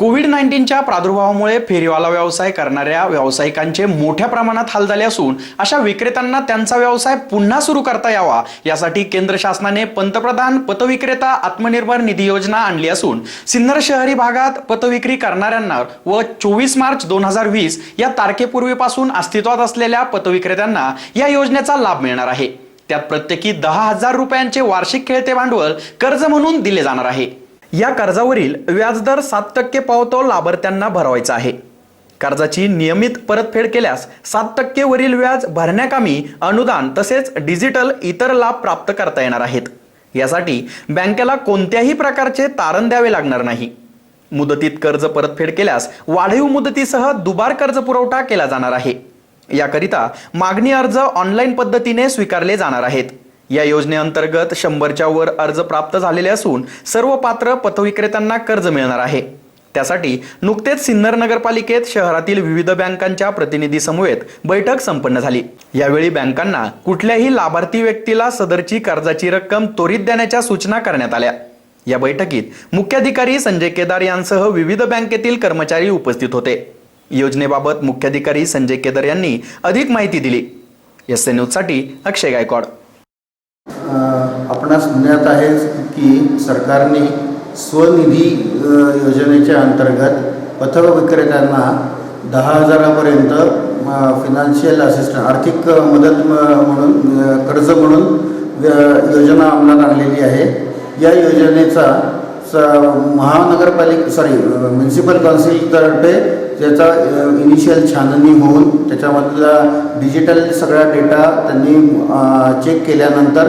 Covid नाईन्टीनच्या प्रादुर्भावामुळे फेरीवाला व्यवसाय करणाऱ्या व्यावसायिकांचे मोठ्या प्रमाणात हाल झाले असून अशा विक्रेत्यांना त्यांचा व्यवसाय पुन्हा सुरू करता यावा यासाठी केंद्र शासनाने पंतप्रधान पतविक्रेता आत्मनिर्भर निधी योजना आणली असून सिन्नर शहरी भागात पतविक्री करणाऱ्यांना व चोवीस मार्च दोन हजार वीस या तारखेपूर्वीपासून अस्तित्वात असलेल्या पतविक्रेत्यांना या योजनेचा लाभ मिळणार आहे. त्यात प्रत्येकी दहा हजार रुपयांचे वार्षिक खेळते भांडवल कर्ज म्हणून दिले जाणार आहे. या कर्जावरील व्याजदर सात टक्के पावतो लाभार्थ्यांना भरवायचा आहे. कर्जाची नियमित परतफेड केल्यास सात टक्केवरील व्याज भरण्याकामी अनुदान तसेच डिजिटल इतर लाभ प्राप्त करता येणार आहेत. यासाठी बँकेला कोणत्याही प्रकारचे तारण द्यावे लागणार नाही. मुदतीत कर्ज परतफेड केल्यास वाढीव मुदतीसह दुबार कर्ज पुरवठा केला जाणार आहे. याकरिता मागणी अर्ज ऑनलाईन पद्धतीने स्वीकारले जाणार आहेत. या योजनेअंतर्गत शंभरच्या वर अर्ज प्राप्त झालेले असून सर्व पात्र पथविक्रेत्यांना कर्ज मिळणार आहे. त्यासाठी नुकतेच सिन्नर नगरपालिकेत शहरातील विविध बँकांच्या प्रतिनिधी समवेत बैठक संपन्न झाली. यावेळी बँकांना कुठल्याही लाभार्थी व्यक्तीला सदरची कर्जाची रक्कम त्वरित देण्याच्या सूचना करण्यात आल्या. या बैठकीत मुख्याधिकारी संजय केदार यांसह विविध बँकेतील कर्मचारी उपस्थित होते. योजनेबाबत मुख्याधिकारी संजय केदार यांनी अधिक माहिती दिली. एस एन न्यूजसाठी अक्षय गायकवाड. आपणास ज्ञात आहे की सरकारने स्वनिधी योजनेच्या अंतर्गत पथविक्रेत्यांना दहा हजारापर्यंत फिनान्शियल असिस्टंट आर्थिक मदत म- म्हणून कर्ज म्हणून योजना अंमलात आणलेली आहे. या योजनेचा स महानगरपालिका सॉरी म्युन्सिपल काउन्सिलतर्फे त्याचा इनिशियल छाननी होऊन त्याच्यामधला डिजिटल सगळा डेटा त्यांनी चेक केल्यानंतर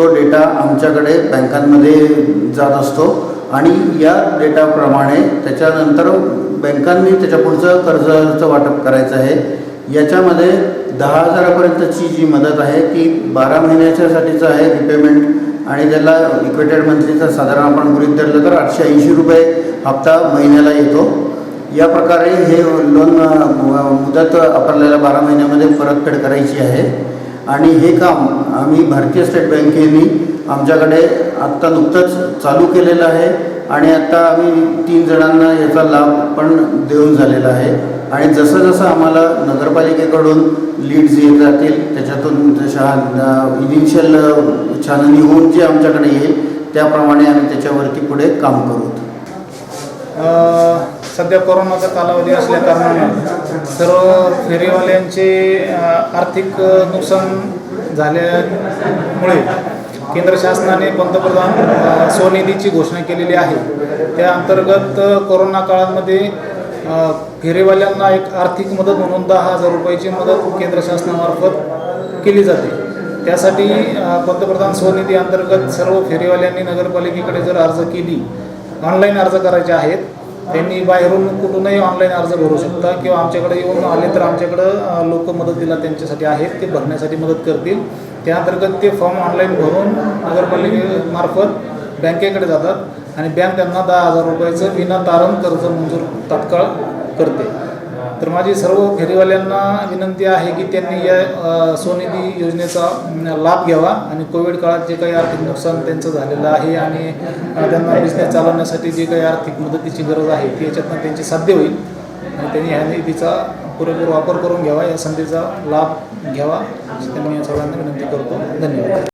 तो डेटा आमच्याकडे बँकांमध्ये जात असतो आणि या डेटाप्रमाणे त्याच्यानंतर बँकांनी त्याच्या पुढचं कर्जाचं वाटप करायचं आहे. याच्यामध्ये दहा हजारापर्यंतची जी मदत आहे ती बारा महिन्याच्यासाठीचं आहे रिपेमेंट आणि त्याला इक्वेटेड मंथलीचा साधारण आपण गृहित धरलं तर आठशे ऐंशी रुपये हप्ता महिन्याला येतो. या प्रकारे हे लोन मुदत आपल्याला बारा महिन्यामध्ये परतफेड करायची आहे. आणि हे काम आम्ही भारतीय स्टेट बँकेने आमच्याकडे आत्ता नुकतंच चालू केलेलं आहे. आणि आत्ता आम्ही तीन जणांना याचा लाभ पण देऊन झालेला आहे. आणि जसं जसं आम्हाला नगरपालिकेकडून लीड्स येत जातील त्याच्यातून शहा इनिशियल छाननी होऊन जे आमच्याकडे येईल त्याप्रमाणे आम्ही त्याच्यावरती पुढे काम करू. सध्या कोरोनाचा कालावधी असल्या कारणाने सर्व फेरीवाल्यांचे आर्थिक नुकसान झाल्यामुळे केंद्र शासनाने पंतप्रधान स्वनिधीची घोषणा केलेली आहे. त्या अंतर्गत कोरोना काळामध्ये फेरीवाल्यांना एक आर्थिक मदत म्हणून दहा हजार रुपयाची मदत केंद्र शासनामार्फत केली जाते. त्यासाठी पंतप्रधान स्वनिधी अंतर्गत सर्व फेरीवाल्यांनी नगरपालिकेकडे जर अर्ज केली ऑनलाईन अर्ज करायचे आहेत त्यांनी बाहेरून कुठूनही ऑनलाईन अर्ज भरू शकता किंवा आमच्याकडे येऊन आले तर आमच्याकडं लोक मदतीला त्यांच्यासाठी आहेत ते भरण्यासाठी मदत करतील. त्याअंतर्गत ते फॉर्म ऑनलाईन भरून नगरपालिकेमार्फत बँकेकडे जातात आणि बँक त्यांना दहा हजार रुपयाचं विना तारण कर्ज मंजूर तात्काळ करते. तर माझी सर्व फेरीवाल्यांना विनंती आहे की त्यांनी या स्वनिधी योजनेचा लाभ घ्यावा आणि कोविड काळात जे काही आर्थिक नुकसान त्यांचं झालेलं आहे आणि त्यांना बिझनेस चालवण्यासाठी जे काही आर्थिक मदतीची गरज आहे ती याच्यातनं त्यांची साध्य होईल. आणि त्यांनी ह्या निधीचा पुरेपूर वापर करून घ्यावा या संधीचा लाभ घ्यावा. त्यांनी या सगळ्यांना विनंती करतो. धन्यवाद.